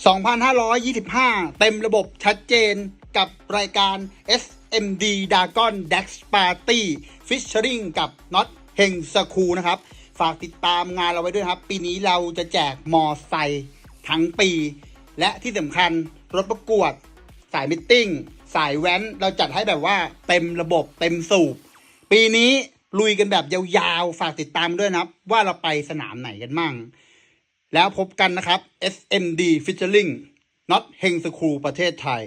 2525 เต็มระบบชัดเจนกับรายการ SMD Dragon Dex Party Featuring กับ Not เฮงสคูนะครับ ฝากติดตามงานเราไว้ด้วยครับ ปีนี้เราจะแจกมอไซค์ทั้งปี และที่สำคัญรถประกวด สายมิทติ้ง สายแว้น เราจัดให้แบบว่าเต็มระบบเต็มสูบ ปีนี้ลุยกันแบบยาวๆ ฝากติดตามด้วยนะครับ ว่าเราไปสนามไหนกันมั่ง แล้วพบกันนะครับ SMD Featuring Not เฮงสคูประเทศไทย